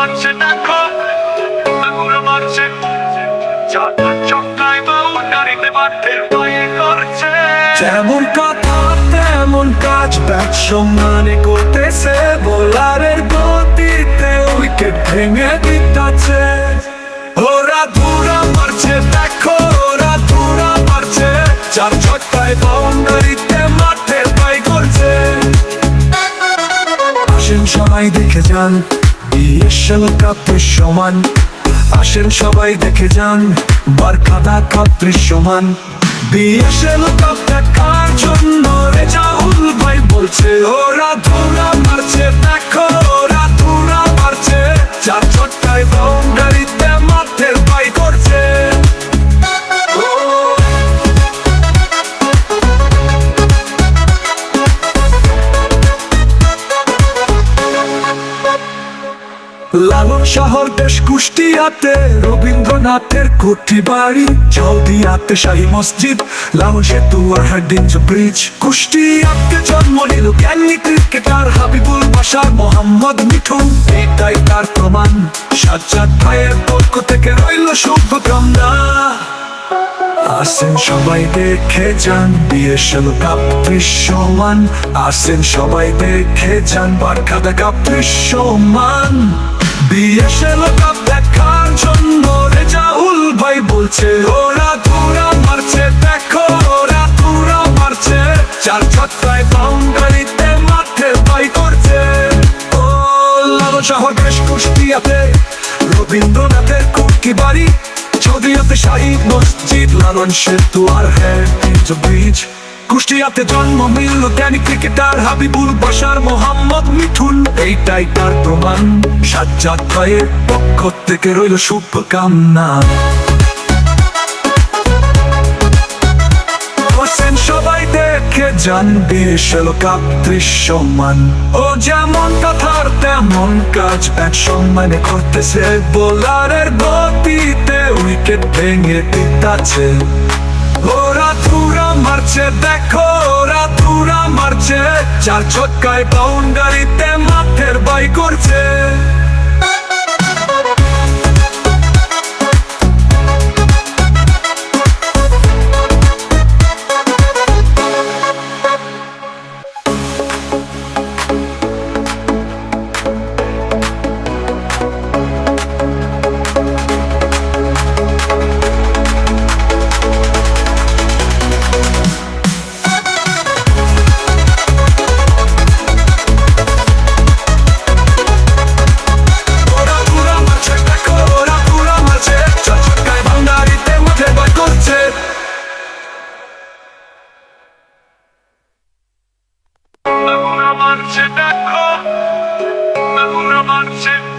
মারছে, দেখো। আগুন মারছে। চারটা চক্রায় বাউন্ডারিতে মাঠের পায়ে করছে যেমন কথা, তেমন কাজ, ব্যাট সম্মানে করতেছে বোলারের গতিতে, উইকেট ভেঙে দিতাছে। ওরা ধুরা মারছে, দেখো, ওরা ধুরা মারছে। চার ছক্কায় বাউন্ডারিতে মাঠের পাই করছে আসেন সবাই দেখে যান। বিএসএল কাপের সমান। আসেন সবাই দেখে যান, বার খাতা কাপ দৃশ্যমান বিএসএল কাপ কার জন্য রেজাউল ভাই বলছে, ওরা ধরা মারছে। লালন শহর দেশ কুষ্টিয়াতে, রবীন্দ্রনাথের কুটি বাড়ি চৌদিয়াতে শাহী মসজিদ, লালন সেতু আর হার্ডিঞ্জ ব্রিজ। কুষ্টিয়াতে জন্ম নিল জ্ঞানী ক্রিকেটার হাবিবুল বাসার মোহাম্মদ মিঠুন এটাই তার প্রমাণ। সাজ্জাদ ভাইয়ের পক্ষ থেকে রইল শুভকামনা। আসেন সবাই দেখে যান বিএসএল কাপ দৃশ্যমান আসেন সবাই দেখে যান বারকাদা কাপ দৃশ্যমান বিএসএল কাপ দেখার জন্য রেজাউল ভাই বলছে, ওরা তুরা মারছে, দেখো, ওরা তুরা মারছে। চার ছক্কায় বাউন্ডারিতে মাঠে ভাই করছে। ও লালন শহর বেশ কুষ্টিয়াতে রবীন্দ্রনাথের কুটকি বাড়ি। চৌদিয়াতে শাহিদ মসজিদ, লালন সেতু আর কুষ্টিয়াতে জন্ম মিলল ক্রিকেটার হাবিবুল বাসার মোহাম্মদ মিঠুন। এইটাই তার প্রমাণ, সাজ্জাদ ভাইয়ের পক্ষ থেকে রইল শুভকামনা। জানবে দৃশ্যমান ও যেমন কথার তেমন কাজ ব্যাট সম্মানে করতেছে বোলারের গতিতে। উইকেট ভেঙে দিতাছে ওরা তুরা মারছে দেখো ওরা তুরা মারছে চার ছক্কায় বাউন্ডারিতে মাঠের বাই করছে মারছে দেখো আগুন মারছে।